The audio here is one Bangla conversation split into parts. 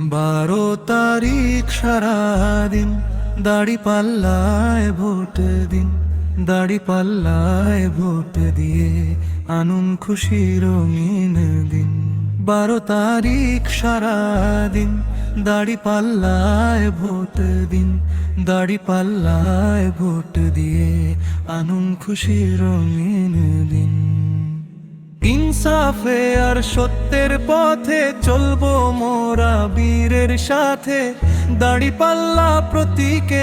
বারো তারিখ সারাদিন, দাড়ি পাল্লায় ভোট দিন, দাড়ি পাল্লায় ভোট দিয়ে আনুন খুশি রঙিন দিন। বারো তারিখ সারাদিন, দাড়ি পাল্লায় ভোট দিন, দাড়ি পাল্লায় ভোট দিয়ে আনুন খুশি রঙিন দিন। ইনসাফে আর সত্যের পথে চলবো মোরা বীরের সাথে। দাড়ি পাল্লা প্রতীকে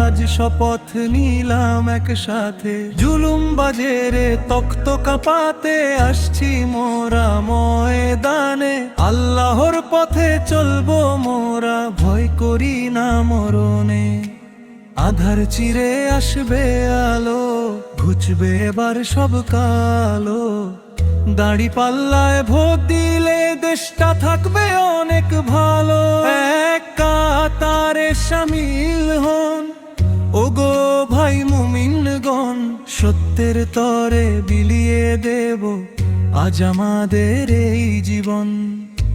আজ শপথ নিলাম একসাথে। জুলুম বাজেরে তক্ত কাপাতে আসছি মোরা ময়দানে। আল্লাহর পথে চলবো মোরা, ভয় করি না মরণে। আধার চিরে আসবে আলো, ঘুচবে এবার সব কালো। দাড়ি পাল্লায় ভোট দিলে দেশটা থাকবে অনেক ভালো। কাতারে সামিল হন। ওগো ভাই মুমিনগণ, সত্যের তরে বিলিয়ে দেব আজ আমাদের এই জীবন।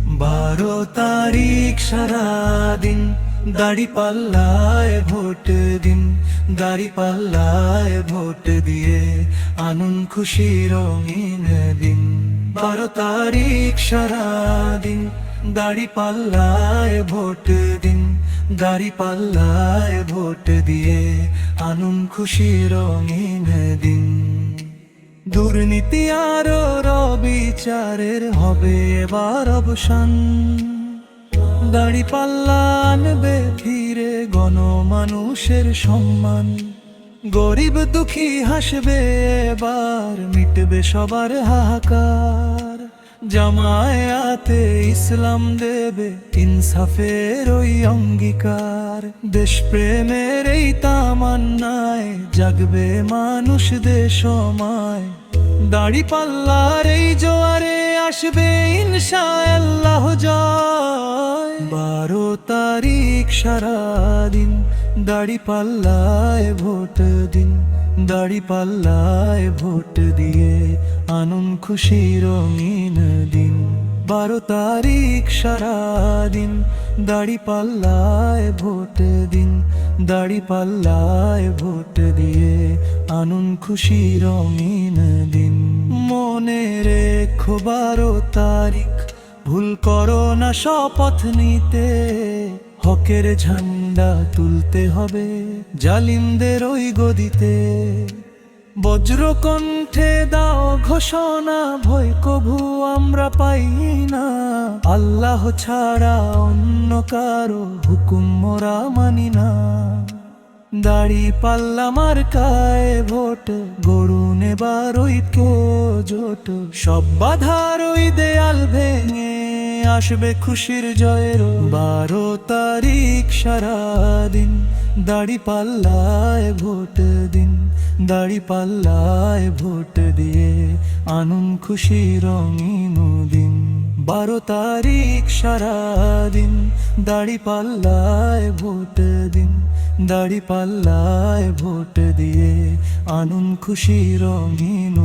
বারো তারিখ সারাদিন দাড়ি পাল্লায় ভোট দিন দাড়ি পাল্লায় ভোট দিয়ে আনুন খুশি রঙিন দিন। বারো তারিখ সারাদিন দাড়ি পাল্লায় ভোট দিন দাড়ি পাল্লায় ভোট দিয়ে আনুন খুশি রঙিন দিন। দুর্নীতি আর রবিচারের হবে এবার অবসান। দাড়ি পাল্লা আনবে ফিরে গণ মানুষের সম্মান। গরিব দুঃখী হাসবে এবার, মিটবে সবার হাহাকার। জামায়াতে ইসলাম দেবে ইনসাফের ওই অঙ্গীকার। দেশপ্রেমের এই তামান্নায় জাগবে মানুষ দেশমায়। দাড়ি পাল্লার এই জোয়ারে আসবে ইনশাআল্লাহ জয়। বারো তারিখ সারাদিন, দাড়ি পাল্লায় ভোট দিন, দাড়ি পাল্লায় ভোট দিয়ে আনুন খুশি রঙিন দিন। বারো তারিখ সারাদিন, দাড়ি পাল্লায় ভোট দিন, দাড়ি পাল্লায় ভোট দিয়ে আনুন খুশি রঙিন দিন। মনে রেখো বারো তারিখ ভুল করো না শপথ নিতে। হকের ঝান্ডা তুলতে হবে জালিমদের ওই গদিতে। বজ্র কণ্ঠে দাও ঘোষণা, ভয় কভু আমরা পাই না। আল্লাহ ছাড়া অন্য কারও হুকুম মোরা মানি না। দাড়ি পাল্লা মার্কায় ভোট, গরুন এবার ঐক্য জোট। সব বাধার ওই দেয়াল ভেঙে আসবে খুশির জয়ের। বারো তারিখ সারাদিন দাড়ি পাল্লায় ভোট দিন। দাড়ি পাল্লায় ভোট দিয়ে আনুন খুশি রঙিন দিন। বারো তারিখ সারাদিন দাড়ি পাল্লায় ভোট দিন। দাড়ি পাল্লায় ভোট দিয়ে আনুন খুশি রঙিন